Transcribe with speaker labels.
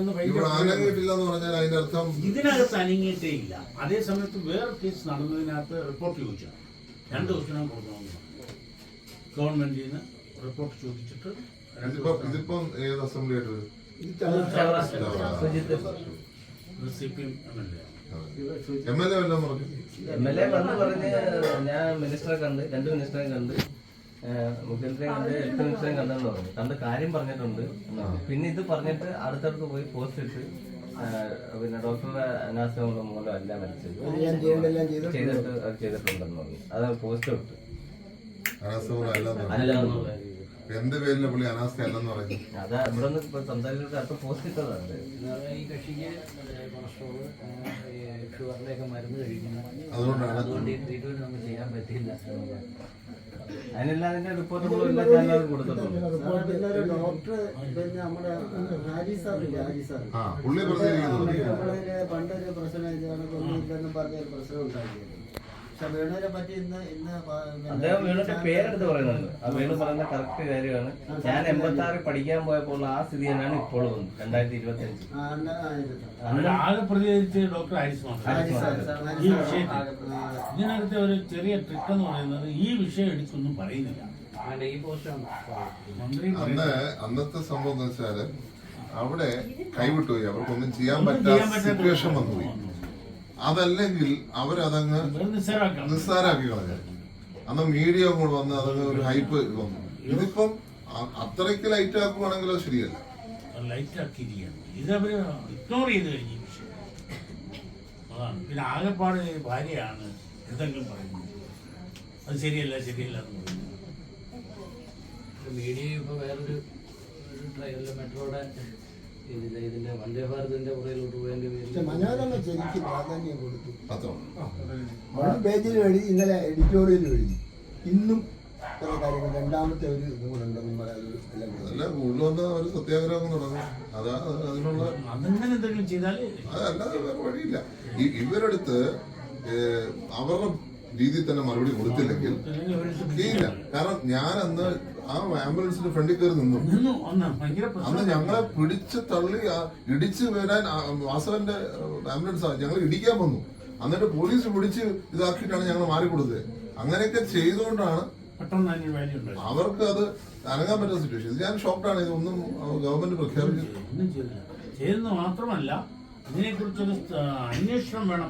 Speaker 1: വന്ന്
Speaker 2: പറഞ്ഞാൽ അതിന്റെ അർത്ഥം
Speaker 1: ഇതിനകത്ത് അനങ്ങിയിട്ടേ ഇല്ല. അതേ സമയത്ത് വേറെ കേസ് നടന്നതിനകത്ത് റിപ്പോർട്ട് ചോദിച്ചു രണ്ട് ദിവസം കൊടുക്കണമെന്ന് ഗവൺമെന്റിൽ നിന്ന് റിപ്പോർട്ട് ചോദിച്ചിട്ട് രണ്ട്
Speaker 2: ഇതിപ്പോ ഏത് അസംബ്ലി ആയിട്ട് വരും?
Speaker 1: C P M M L A
Speaker 2: M L A വല്ലതും പറഞ്ഞു
Speaker 3: എം എൽ എ വന്ന് പറഞ്ഞ് ഞാൻ മിനിസ്റ്ററെ കണ്ട് രണ്ട് മിനിസ്റ്ററെ കണ്ട്. മുഖ്യമന്ത്രിയെ കണ്ട് ഹെൽത്ത് മിനിസ്റ്ററെ കണ്ടെന്ന് പറഞ്ഞു. കണ്ട് കാര്യം പറഞ്ഞിട്ടുണ്ട്. പിന്നെ ഇത് പറഞ്ഞിട്ട് അടുത്തടുത്ത് പോയി പോസ്റ്റ് ഇട്ട് പിന്നെ ഡോക്ടറുടെ അനാസ്ഥ മൂലം അല്ല മരിച്ചത്. ചെയ്തിട്ട് അത് ചെയ്തിട്ടുണ്ടെന്ന് പറഞ്ഞു. അത് പോസ്റ്റ് ഇട്ട്.
Speaker 2: എന്ത് പേരിലെ പുള്ളി അനാസ്ഥ അല്ലെന്ന് പറഞ്ഞു?
Speaker 3: അതാ ഇവിടെ നിന്ന് ഇപ്പൊ സംസാരിച്ചിട്ട് അടുത്ത പോസ്റ്റ് ഇട്ടതാണ്.
Speaker 4: ഈ കക്ഷിക്ക് കൊളസ്ട്രോൾ മരുന്ന് കഴിക്കുന്നു
Speaker 2: അതുകൊണ്ടാണ്
Speaker 4: അതുകൊണ്ട് ഈ ട്രീറ്റ്മെന്റ് നമുക്ക് ചെയ്യാൻ പറ്റില്ല. എന്നുള്ളതാണ്.
Speaker 3: അതിനെല്ലാം അതിന്റെ റിപ്പോർട്ടുകളും എല്ലാ ചാനലും കൊടുത്തിട്ടുണ്ട്.
Speaker 5: ഒരു ഡോക്ടർ പിന്നെ നമ്മുടെ സാറില്ലേ സാർ
Speaker 2: പുള്ളി
Speaker 5: നമ്മളൊരു പണ്ടൊരു പ്രശ്നം ഇതാണ് പറഞ്ഞ ഒരു പ്രശ്നം ഉണ്ടാക്കിയത് വേണുവിനെ പറ്റി ഇന്ന് ഇന്ന്
Speaker 3: അദ്ദേഹം വേണുവിന്റെ പേരെടുത്ത് പറയുന്നുണ്ട്. ആ വീണു പറയുന്ന കറക്റ്റ് കാര്യമാണ്. ഞാൻ എൺപത്തി ആറ് പഠിക്കാൻ പോയപ്പോൾ ആ സ്ഥിതി തന്നെയാണ് ഇപ്പോൾ വന്നത് രണ്ടായിരത്തി ഇരുപത്തി അഞ്ച്
Speaker 1: ആകെ പ്രതികരിച്ച് ഡോക്ടർ ഈ വിഷയത്തിൽ. ഇതിനകത്തെ ഒരു ചെറിയ ട്രിക്ക് എന്ന് പറയുന്നത് ഈ വിഷയം എടുത്തൊന്നും പറയുന്നില്ല.
Speaker 2: അന്ന് അന്നത്തെ സംഭവം എന്ന് വെച്ചാൽ അവിടെ കൈവിട്ടുപോയി. അവർക്കൊന്നും ചെയ്യാൻ പറ്റാത്ത സിറ്റുവേഷൻ വന്നുപോയി. അതല്ലെങ്കിൽ അവരതങ്ങ് നിസ്സാരാക്കി കളഞ്ഞു. അന്ന് മീഡിയ കൂടെ വന്ന് അതങ്ങ് ഒരു ഹൈപ്പ് വന്നു. ഇതിപ്പം അത്രയ്ക്ക് ലൈറ്റ് ആക്കുവാണെങ്കിൽ അത് ശരിയല്ല
Speaker 1: ലൈറ്റ് ആക്കിയിരിക്കുകയാണ് ഇതവര് ഇഗ്നോർ ചെയ്ത് കഴിഞ്ഞു. ഈ വിഷയം അതാണ്. പിന്നെ ആകെപ്പാട് ഭാര്യയാണ് എന്തെങ്കിലും പറയുന്നത്. അത് ശരിയല്ല ശരിയല്ല എന്ന് പറയുന്നു
Speaker 4: മീഡിയ ഇപ്പൊ വേറൊരു ട്രയലിലെ മെട്രോയുടെ ഇതിന്റെ ഇതിന്റെ വന്ദേ ഭാരതിന്റെ പുറയിലോട്ട് പോയതിന്റെ പേരിൽ
Speaker 5: മനോരമ ശരിക്കും പ്രാധാന്യം കൊടുത്തു.
Speaker 2: പത്രം
Speaker 5: ഒരു പേജിൽ എഴുതി ഇന്നലെ എഡിറ്റോറിയൽ എഴുതി. ഇന്നും ചില കാര്യങ്ങൾ രണ്ടാമത്തെ ഒരു ഇതും കൂടെ ഉണ്ടെന്നും പറയാൻ എല്ലാം
Speaker 2: കൂടുതൽ വന്ന ഒരു സത്യാഗ്രഹം തുടങ്ങും അതാ അതിനുള്ള
Speaker 1: അങ്ങനെ എന്തെങ്കിലും ചെയ്താൽ
Speaker 2: അതല്ലാതെ വേറെ വഴിയില്ല. ഈ- ഇവരെടുത്ത് അവരുടെ രീതിയിൽ തന്നെ മറുപടി കൊടുത്തില്ലെങ്കിൽ ചെയ്യില്ല കാരണം ഞാൻ അന്ന് ആ ആംബുലൻസിന്റെ ഫ്രണ്ടിൽ കയറി നിന്നു. അന്ന് ഞങ്ങളെ പിടിച്ച് തള്ളി ഇടിച്ചു വരാൻ വാസവന്റെ ആംബുലൻസ് ഞങ്ങൾ ഇടിക്കാൻ വന്നു. എന്നിട്ട് പോലീസ് പിടിച്ച് ഇതാക്കിയിട്ടാണ് ഞങ്ങൾ മാറിക്കൊടുത്തത്. അങ്ങനെയൊക്കെ ചെയ്തുകൊണ്ടാണ് അവർക്ക് അത് അനങ്ങാൻ പറ്റുന്ന സിറ്റുവേഷൻ ഞാൻ ഷോക്ക്ഡാണ് ഇതൊന്നും ഗവൺമെന്റ് പ്രഖ്യാപിച്ചു
Speaker 1: ഒന്നും ചെയ്തില്ല. ചെയ്തെന്ന് മാത്രമല്ല ഇതിനെക്കുറിച്ചൊരു അന്വേഷണം വേണം.